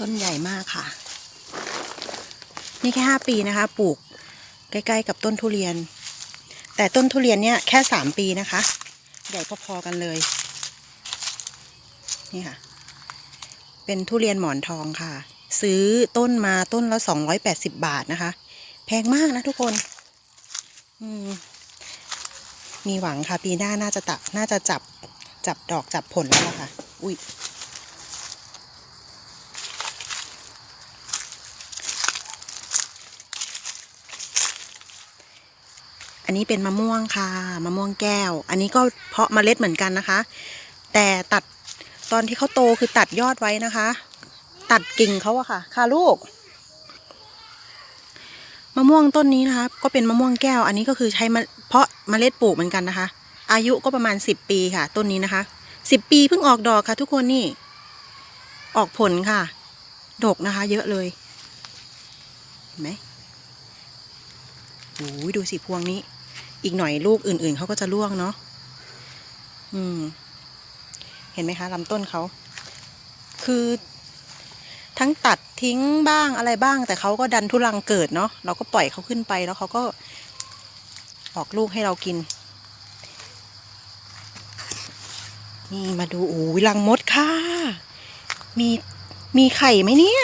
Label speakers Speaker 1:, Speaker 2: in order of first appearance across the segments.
Speaker 1: ต้นใหญ่มากค่ะ นี่แค่ห้าปีนะคะ ปลูกใกล้ๆกับต้นทุเรียน แต่ต้นทุเรียนเนี่ยแค่สามปีนะคะ ใหญ่พอๆกันเลย นี่ค่ะ เป็นทุเรียนหมอนทองค่ะ ซื้อต้นมาต้นละสองร้อยแปดสิบบาทนะคะ แพงมากนะทุกคน อืมมีหวังค่ะ ปีหน้าน่าจะตักน่าจะจับจับดอกจับผลแล้วล่ะค่ะ อุ้ย นนี้เป็นมะม่วงค่ะ มะม่วงแก้ว อันนี้ก็เพาะเมล็ดเหมือนกันนะคะ แต่ตัดตอนที่เขาโตคือตัดยอดไว้นะคะ ตัดกิ่งเขาอะค่ะ ค่ะลูก มะม่วงต้นนี้นะคะ ก็เป็นมะม่วงแก้ว อันนี้ก็คือใช้มเพาะเมล็ดปลูกเหมือนกันนะคะ อายุก็ประมาณสิบปีค่ะ ต้นนี้นะคะสิบปีเพิ่งออกดอกค่ะ ทุกคนนี่ ออกผลค่ะ ดกนะคะ เยอะเลย เห็นไหมโอ้ยดูสิพวงนี้ อีกหน่อยลูกอื่น ๆเขาก็จะร่วงเนาะอืม เห็นไหมคะลำต้นเขา คือ ทั้งตัดทิ้งบ้างอะไรบ้าง แต่เขาก็ดันทุรังเกิดเนาะเราก็ปล่อยเขาขึ้นไปแล้วเขาก็ ออกลูกให้เรากิน นี่มาดูโอ้ยรังมดค่ะ มีมีไข่ไหมเนี่ย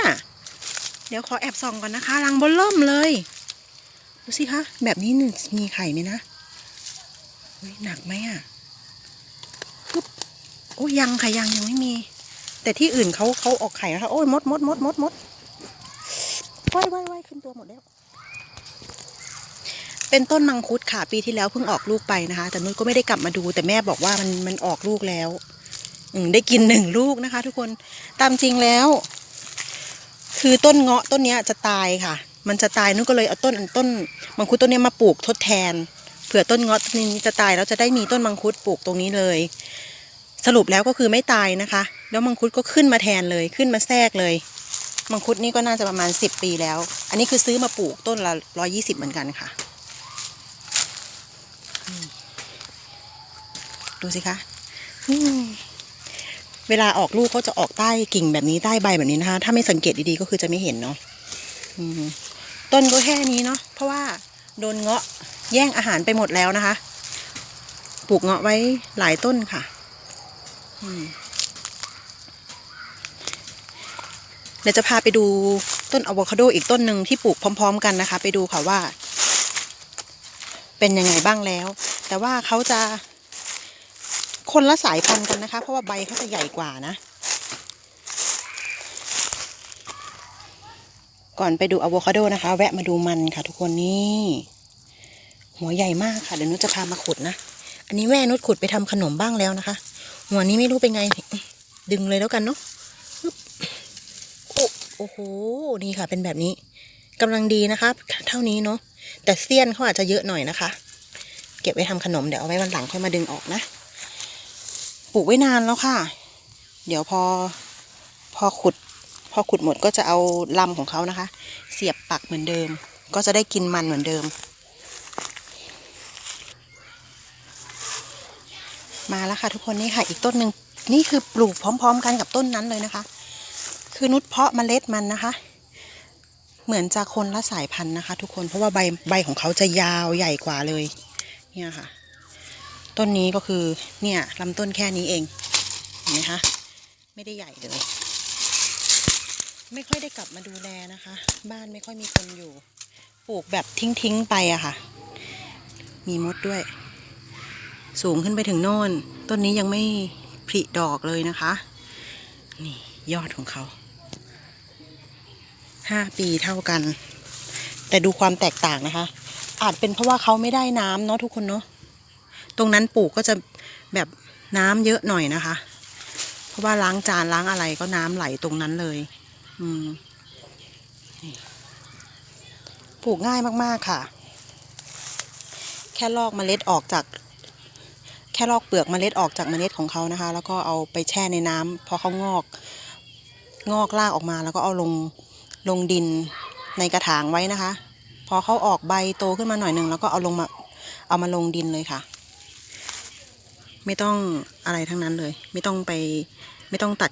Speaker 1: เดี๋ยวขอแอบส่องก่อนนะคะ รังบนเริ่มเลย ดูสิคะ แบบนี้หนึ่งมีไข่ไหมนะ หนักไหมอะปึ๊บโอ้ยังค่ะยังยังไม่มี แต่ที่อื่นเขาเขาออกไข่นะคะโอ้ยมดมดมดมดมดว่ายว่ายว่ายขึ้นตัวหมดแล้ว เป็นต้นมังคุดค่ะ ปีที่แล้วเพิ่งออกลูกไปนะคะ แต่นุ้ยก็ไม่ได้กลับมาดู แต่แม่บอกว่ามันมันออกลูกแล้ว อืมได้กินหนึ่งลูกนะคะ ทุกคนตามจริงแล้ว คือต้นเงาะต้นเนี้ยจะตายค่ะ มันจะตายนุ้ยก็เลยเอาต้นต้นมังคุดต้นเนี้ยมาปลูกทดแทน เผื่อต้นเงาะต้นนี้จะตายแล้วจะได้มีต้นมังคุดปลูกตรงนี้เลย สรุปแล้วก็คือไม่ตายนะคะ แล้วมังคุดก็ขึ้นมาแทนเลยขึ้นมาแทรกเลยมังคุดนี่ก็น่าจะประมาณสิบปีแล้ว อันนี้คือซื้อมาปลูกต้นละร้อยี่สิบเหมือนกันค่ะ ดูสิคะเวลาออกลูกเขาจะออกใต้กิ่งแบบนี้ใต้ใบแบบนี้นะคะ ถ้าไม่สังเกตดีๆก็คือจะไม่เห็นเนาะต้นก็แค่นี้เนาะ เพราะว่าโดนเงาะ แย่งอาหารไปหมดแล้วนะคะ ปลูกเงาะไว้หลายต้นค่ะเดี๋ยวจะพาไปดูต้นอะโวคาโดอีกต้นหนึ่งที่ปลูกพร้อม ๆ กันนะคะ ไปดูค่ะว่า เป็นยังไงบ้างแล้ว แต่ว่าเขาจะคนละสายพันธุ์กันนะคะ เพราะว่าใบเขาจะใหญ่กว่านะ ก่อนไปดูอะโวคาโดนะคะ แวะมาดูมันค่ะทุกคนนี่ หัวใหญ่มากค่ะ เดี๋ยวนุชจะพามาขุดนะ อันนี้แม่นุชขุดไปทำขนมบ้างแล้วนะคะ หัวนี้ไม่รู้เป็นไง ดึงเลยแล้วกันเนาะโอ้โห นี่ค่ะ เป็นแบบนี้กำลังดีนะคะ เท่านี้เนาะ แต่เสี้ยนเขาอาจจะเยอะหน่อยนะคะ เก็บไว้ทำขนมเดี๋ยวเอาไว้วันหลังค่อยมาดึงออกนะ ปลูกไว้นานแล้วค่ะ เดี๋ยวพอ พอขุด พอขุดหมดก็จะเอาลำของเขานะคะ เสียบปักเหมือนเดิม ก็จะได้กินมันเหมือนเดิม มาแล้วค่ะทุกคนนี่ค่ะ อีกต้นหนึ่งนี่คือปลูกพร้อม ๆ กันกับต้นนั้นเลยนะคะ คือนุชเพาะเมล็ดมันนะคะ เหมือนจะคนละสายพันธุ์นะคะ ทุกคนเพราะว่าใบใบของเขาจะยาวใหญ่กว่าเลย เนี่ยค่ะ ต้นนี้ก็คือเนี่ยลำต้นแค่นี้เองเห็นไหมคะไม่ได้ใหญ่เลยไม่ค่อยได้กลับมาดูแลนะคะ บ้านไม่ค่อยมีคนอยู่ ปลูกแบบทิ้งๆไปอะค่ะ มีมดด้วย สูงขึ้นไปถึงโน่น ต้นนี้ยังไม่ผลิดอกเลยนะคะ นี่ยอดของเขาห้าปีเท่ากัน แต่ดูความแตกต่างนะคะ อาจเป็นเพราะว่าเขาไม่ได้น้ำเนาะทุกคนเนาะตรงนั้นปลูกก็จะแบบน้ำเยอะหน่อยนะคะ เพราะว่าล้างจานล้างอะไรก็น้ำไหลตรงนั้นเลย อืมปลูกง่ายมาก ๆ ค่ะ แค่ลอกเมล็ดออกจาก ค่ลอกเปลือกเมล็ดออกจากเมล็ดของเขานะคะ แล้วก็เอาไปแช่ในน้ำพอเขางอก งอกรากออกมาแล้วก็เอาลงลงดินในกระถางไว้นะคะ พอเขาออกใบโตขึ้นมาหน่อยหนึ่งแล้วก็เอาลงมาเอามาลงดินเลยค่ะ ไม่ต้องอะไรทั้งนั้นเลย ไม่ต้องไปไม่ต้องตัด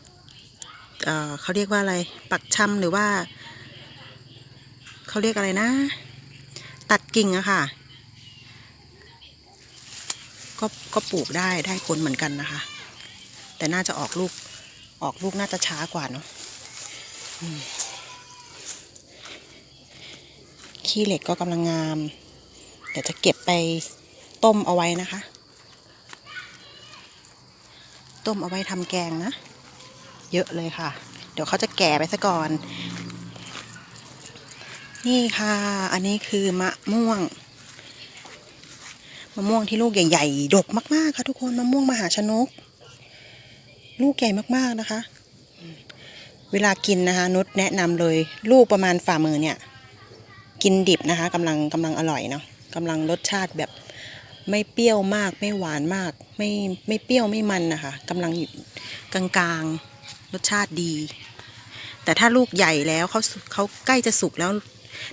Speaker 1: เเขาเรียกว่าอะไรปักชำหรือว่า เขาเรียกอะไรนะ ตัดกิ่งอะค่ะ ก็ก็ปลูกได้ได้ผลเหมือนกันนะคะ แต่น่าจะออกลูกออกลูกน่าจะช้ากว่าเนาะขี้เหล็กก็กำลังงาม เดี๋ยวจะเก็บไปต้มเอาไว้นะคะ ต้มเอาไว้ทำแกงนะ เยอะเลยค่ะ เดี๋ยวเขาจะแก่ไปซะก่อน นี่ค่ะ อันนี้คือมะม่วง มะม่วงที่ลูกใหญ่ๆ ดกมากๆค่ะทุกคนมะม่วงมหาชนก ลูกใหญ่มากๆนะคะ เวลากินนะคะ นุชแนะนำเลย ลูกประมาณฝ่ามือเนี่ย กินดิบนะคะกำลังกำลังอร่อยเนาะกำลังรสชาติแบบไม่เปรี้ยวมากไม่หวานมาก ไม่ไม่เปรี้ยวไม่มันนะคะกำลังกลางๆรสชาติดี แต่ถ้าลูกใหญ่แล้วเขาเขาใกล้จะสุกแล้ว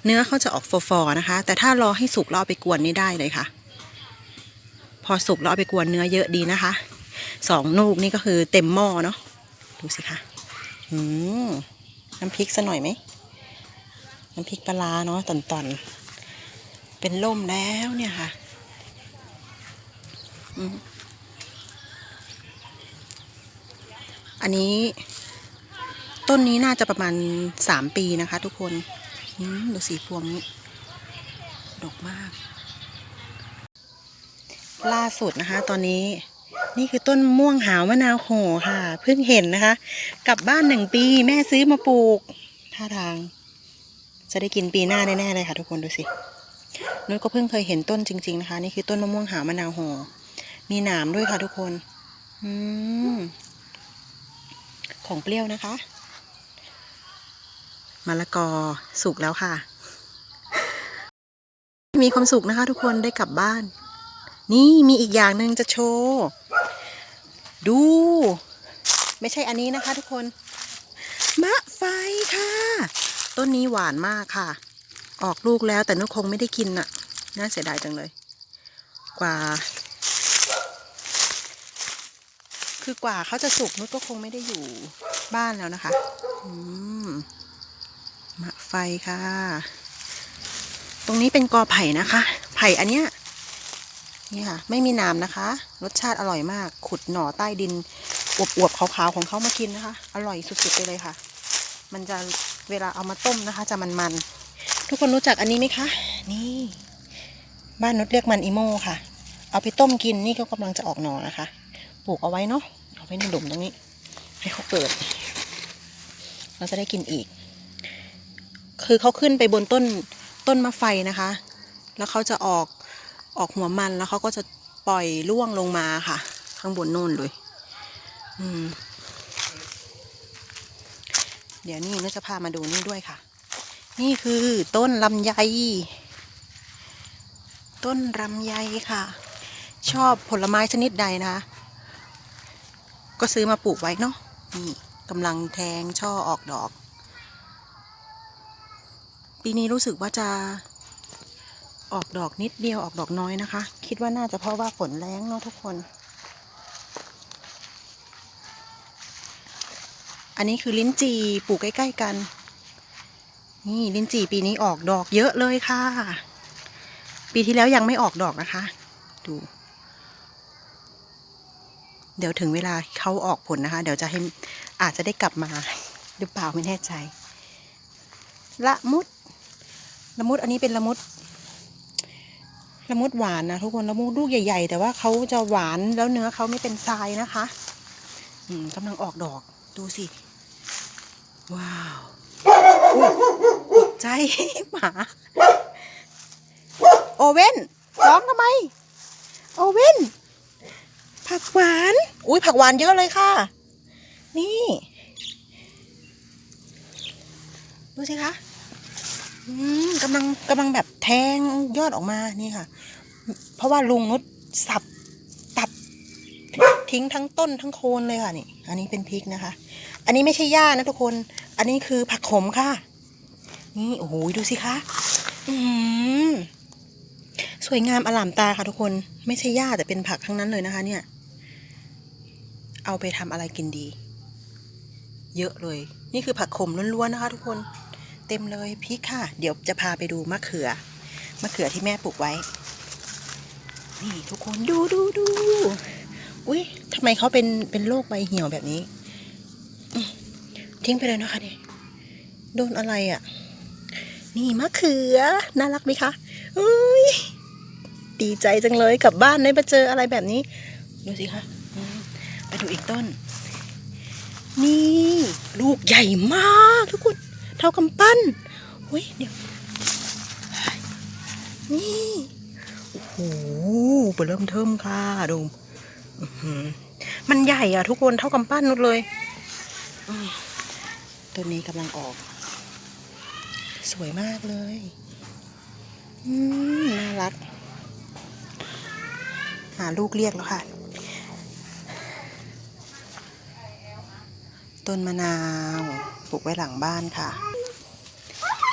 Speaker 1: เนื้อเขาจะออกฟอๆนะคะ แต่ถ้ารอให้สุกล้วเอาไปกวนนี่ได้เลยค่ะ พอสุกแล้วเอาไปกวนเนื้อเยอะดีนะคะสองลูกนี่ก็คือเต็มหม้อเนาะดูสิคะอืมน้ำพริกซะหน่อยไหมน้ำพริกปลาเนาะตอนๆเป็นล่มแล้วเนี่ยค่ะอันนี้ ต้นนี้น่าจะประมาณสามปีนะคะ ทุกคนดูสีพวงนี้ ดกมาก ล่าสุดนะคะ ตอนนี้นี่คือต้นม่วงหาวมะนาวโหค่ะ เพิ่งเห็นนะคะ กลับบ้านหนึ่งปีแม่ซื้อมาปลูกท่าทาง จะได้กินปีหน้าแน่ๆเลยค่ะ ทุกคนดูสินุ้ยก็เพิ่งเคยเห็นต้นจริง ๆ นะคะ นี่คือต้นมะม่วงหาวมะนาวโหมีหนามด้วยค่ะทุกคน อืมของเปรี้ยวนะคะมะละกอสุกแล้วค่ะ มีความสุขนะคะ ทุกคนได้กลับบ้าน นี่มีอีกอย่างหนึ่งจะโชว์ ดู ไม่ใช่อันนี้นะคะทุกคน มะไฟค่ะ ต้นนี้หวานมากค่ะ ออกลูกแล้วแต่นุคงไม่ได้กินน่ะ น่าเสียดายจังเลย กว่า คือกว่าเขาจะสุกนุชก็คงไม่ได้อยู่บ้านแล้วนะคะ อืม มะไฟค่ะ ตรงนี้เป็นกอไผ่นะคะ ไผ่อันเนี้ย นี่ค่ะ ไม่มีน้ำนะคะ รสชาติอร่อยมาก ขุดหน่อใต้ดินอวบๆขาวๆของเขามากินนะคะ อร่อยสุดๆไปเลยค่ะ มันจะเวลาเอามาต้มนะคะ จะมันๆ ทุกคนรู้จักอันนี้ไหมคะ นี่ บ้านนุชเรียกมันอีโมค่ะ เอาไปต้มกินนี่ก็กำลังจะออกหน่อนะคะ ปลูกเอาไว้เนาะเอาไว้ในหลุมตรงนี้ ให้เขาเกิด เราจะได้กินอีก คือเขาขึ้นไปบนต้นต้นมะไฟนะคะ แล้วเขาจะออก ออกหัวมันแล้วเขาก็จะปล่อยร่วงลงมาค่ะ ข้างบนโน่นเลย อืม เดี๋ยวนี่นุชจะพามาดูนี่ด้วยค่ะ นี่คือต้นลำไย ต้นลำไยค่ะ ชอบผลไม้ชนิดใดนะคะก็ซื้อมาปลูกไว้เนาะนี่กำลังแทงช่อออกดอก ปีนี้รู้สึกว่าจะ ออกดอกนิดเดียวออกดอกน้อยนะคะ คิดว่าน่าจะเพราะว่าฝนแรงเนาะทุกคน อันนี้คือลิ้นจี่ปลูกใกล้ ๆ กัน นี่ลิ้นจี่ปีนี้ออกดอกเยอะเลยค่ะ ปีที่แล้วยังไม่ออกดอกนะคะ ดู เดี๋ยวถึงเวลาเขาออกผลนะคะ เดี๋ยวจะให้อาจจะได้กลับมา หรือเปล่าไม่แน่ใจ ละมุดละมุดอันนี้เป็นละมุด ละมุดหวานนะทุกคนละมุดลูกใหญ่ ๆ แต่ว่าเขาจะหวานแล้วเนื้อเขาไม่เป็นทรายนะคะ อืมกำลังออกดอกดูสิ ว้าวใจหมาโอเว่นร้องทำไม โอเว่นผักหวาน อุ้ยผักหวานเยอะเลยค่ะ นี่ ดูสิคะ กำลังกำลังแบบแทงยอดออกมานี่ค่ะ เพราะว่าลุงนุชสับตัดทิ้งทั้งต้นทั้งโคนเลยค่ะนี่อันนี้เป็นพริกนะคะ อันนี้ไม่ใช่หญ้านะทุกคน อันนี้คือผักขมค่ะ นี่โอ้โหดูสิคะอืมสวยงามอลามตาค่ะทุกคน ไม่ใช่หญ้าแต่เป็นผักทั้งนั้นเลยนะคะ เนี่ย เอาไปทำอะไรกินดี เยอะเลย นี่คือผักขมล้วนๆนะคะ ทุกคน เต็มเลยพริกค่ะ เดี๋ยวจะพาไปดูมะเขือ มะเขือที่แม่ปลูกไว้ นี่ทุกคนดูดูดูอุ้ยทำไมเขาเป็นเป็นโรคใบเหี่ยวแบบนี้ ทิ้งไปเลยนะคะนี่โดนอะไรอะ่ะ นี่มะเขือ น่ารักไหมคะอุ้ยดีใจจังเลยกลับบ้านได้มาเจออะไรแบบนี้ ดูสิคะมไปดูอีกต้น นี่ ลูกใหญ่มากทุกคน เท่ากำปั้นเฮ้ยเดี๋ยว นี่โอ้โหเบอเริ่มเทิมค่ะดูมันใหญ่อะทุกคนเท่ากำปั้นนุดเลย ตัวนี้กำลังออก สวยมากเลยน่ารัก หาลูกเรียกแล้วค่ะ ต้นมะนาว ลูกไว้หลังบ้านค่ะ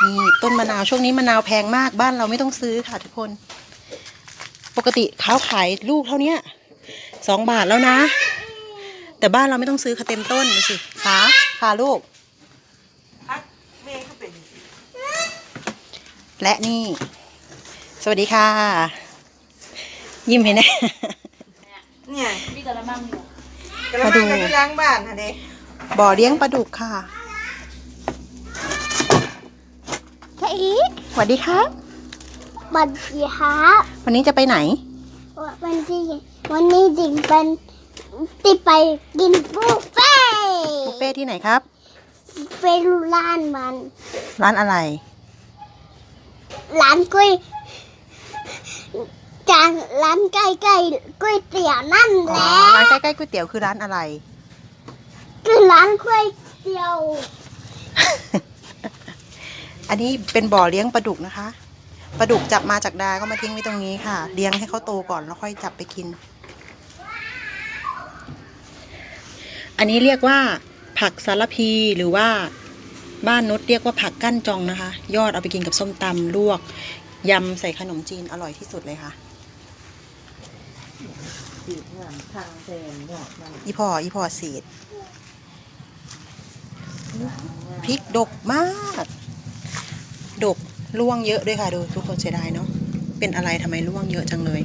Speaker 1: นี่ต้นมะนาวช่วงนี้มะนาวแพงมากบ้านเราไม่ต้องซื้อค่ะทุกคน ปกติเขาขายลูกเท่าเนี้ยสองบาทแล้วนะ แต่บ้านเราไม่ต้องซื้อค่ะเต็มต้นดูสิขาขาลูก
Speaker 2: แม่เขาเป็น
Speaker 1: และนี่ สวัสดีค่ะ ยิ้มเห็นไหม
Speaker 2: เนี่ย
Speaker 3: นี่กระมังอยู่
Speaker 2: กระมังกันที่ล้างบ้านค่ะเด็
Speaker 1: บ่อเลี้ยงปลาดุกค่ะ
Speaker 3: ใช่ อี
Speaker 1: สวัสดีครับ
Speaker 3: บัตรสีครับ
Speaker 1: วันนี้จะไปไหน
Speaker 3: วันที่วันนี้จริงเป็นที่ไปกินบุฟเฟ่ต์
Speaker 1: บุฟเฟ่ที่ไหนครับ
Speaker 3: ไปร้านมัน
Speaker 1: ร้านอะไร
Speaker 3: ร้านก๋วยจานร้านใกล้ๆก๋วยเตี๋ยวนั่นแห
Speaker 1: อ๋อ
Speaker 3: ละ
Speaker 1: ร้านใกล้ๆก๋วยเตี๋ยวคือร้านอะไร
Speaker 3: คือร้านก๋วยเตี๋ยว
Speaker 1: อันนี้เป็นบ่อเลี้ยงปลาดุกนะคะปลาดุกจับมาจากดาก็มาทิ้งไว้ตรงนี้ค่ะ เลี้ยงให้เขาโตก่อนแล้วค่อยจับไปกิน อันนี้เรียกว่า ผักสารพีหรือว่าบ้านนุชเรียกว่าผักกั้นจองนะคะ ยอดเอาไปกินกับส้มตำลวกยำใส่ขนมจีนอร่อยที่สุดเลยค่ะ
Speaker 2: สีงามทางแซนหยอดมัน
Speaker 1: อีพออีพอสีดพริกดกมาก ดกล่วงเยอะด้วยค่ะดูทุกคนเสียดายเนาะเป็นอะไรทำไมล่วงเยอะจังเลย